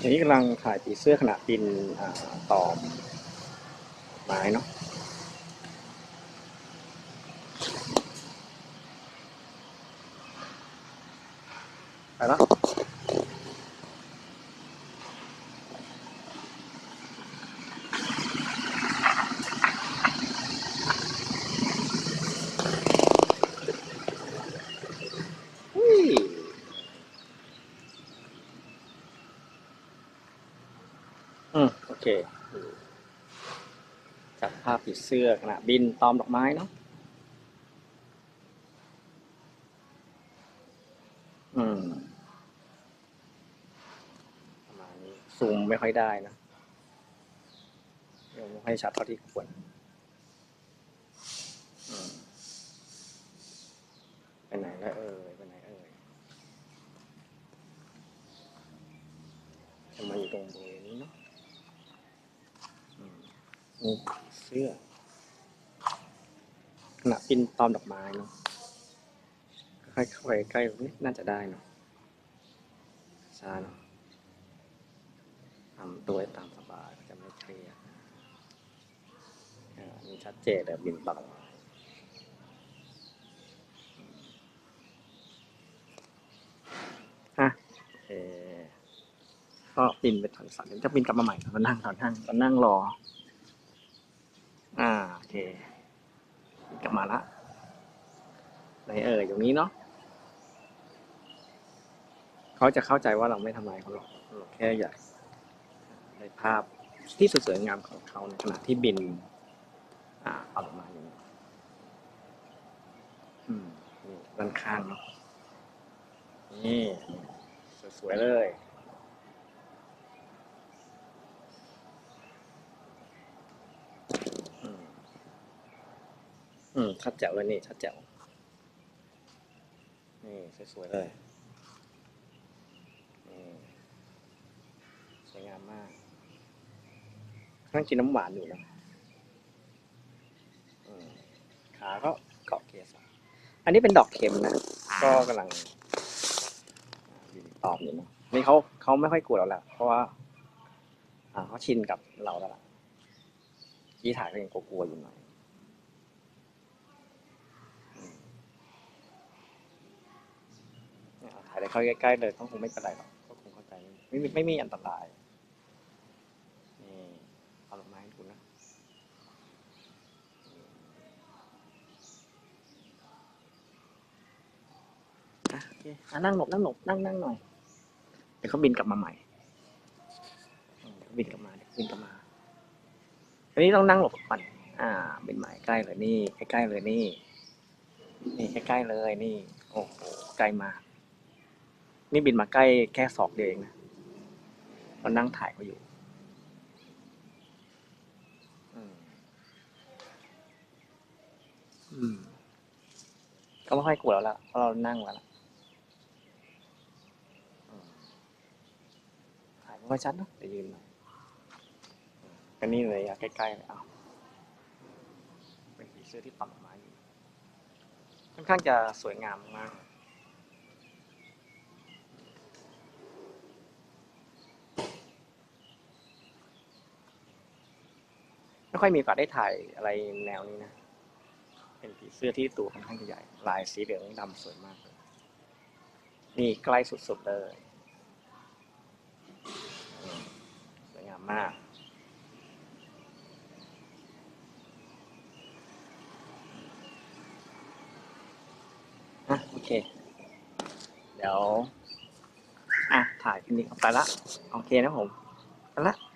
อันนี้กำลังถ่ายผีเสื้อขณะบินอ่าตอมไม้เนาะไปแล้วอุ้ย อืมโอเคจับภาพผีเสื้อขณะบินตอมดอกไม้เนาะอืมประมาณนี้ซูมไม่ค่อยได้นะยังไม่ค่อยชัดเท่าที่ควรอืมไปไหนแล้วเอ่ยไปไหนเอ่ยจะมาอยู่ตรงบริเวณนี้เนาะ เสื้อขณะปินตอมดอกไม้เนาะค่อยเข้าไปใกล้นี้น่าจะได้เนาะชาเนาะทำตัวตามสบายจะไม่เครียดอ่านี่ชัดเจนเลยบินตอมฮะเอก็บินไปถอนสันเดี๋ยวจะบินกลับมาใหม่ตอนนั่งตอนนั่งตอนนั่งรอ เค กลับมาละไหนเอ่ยอยู่นี้เนาะเขาจะเข้าใจว่าเราไม่ทำลายเขาหรอกเราแค่อยากในภาพที่สวยงามของเขาในขณะที่บินอ่าเอาออกมาอย่างนี้อืมนี่ด้านข้างเนาะนี่สวยๆเลย อืมชัดแจ๋วเลยนี่ชัดแจ๋วนี่สวยๆเลยนี่สวยงามมากนั่งกินน้ำหวานอยู่นะขาก็เกาะเกสรอันนี้เป็นดอกเข็มนะ ก็กำลังตอมอยู่นะนี่เขาเขาไม่ค่อยกลัวเราแล้วเพราะว่าอ่าเขาชินกับเราแล้วล่ะที่ถ่ายก็ยังกลัวๆอยู่หน่อยอืม เนี่ยเอาถ่ายได้เข้าใกล้ๆเลยก็คงไม่เป็นไรหรอกก็คงเข้าใจไม่มีไม่มีอันตรายนี่เอาดอกไม้ให้ดูนะอะโอเคอะนั่งหลบนั่งหลบนั่งนั่งหน่อยเดี๋ยวเขาบินกลับมาใหม่อืมเดี๋ยวบินกลับมาเดี๋ยวบินกลับมาทีนี้ต้องนั่งหลบก่อนอ่า เป็นหมายใกล้เลยนี่ใกล้ๆเลยนี่ นี่ใกล้ๆเลยนี่ โอ้โหไกลมาก นี่บินมาใกล้แค่ศอกเดียวเองนะเรานั่งถ่ายเขาอยู่อืมอืมก็ไม่ค่อยกลัวแล้วล่ะเพราะเรานั่งแล้วล่ะอืมถ่ายไม่ค่อยชัดเนอะเดี๋ยวยืนหน่อยก็นี่เลยอะใกล้ๆเลยเอาเป็นผีเสื้อที่ปักไม้อยู่ค่อนข้างจะสวยงามมาก ไม่ค่อยมีโอกาสได้ถ่ายอะไรแนวนี้นะ เป็นผีเสื้อที่ตัวค่อนข้างใหญ่ ลายสีเหลืองดำสวยมากเลยนี่ใกล้สุดๆเลยสวยงามมากอะโอเค เดี๋ยว อะ ถ่ายคลิปนี้ออกไปละ โอเคนะผมไปละ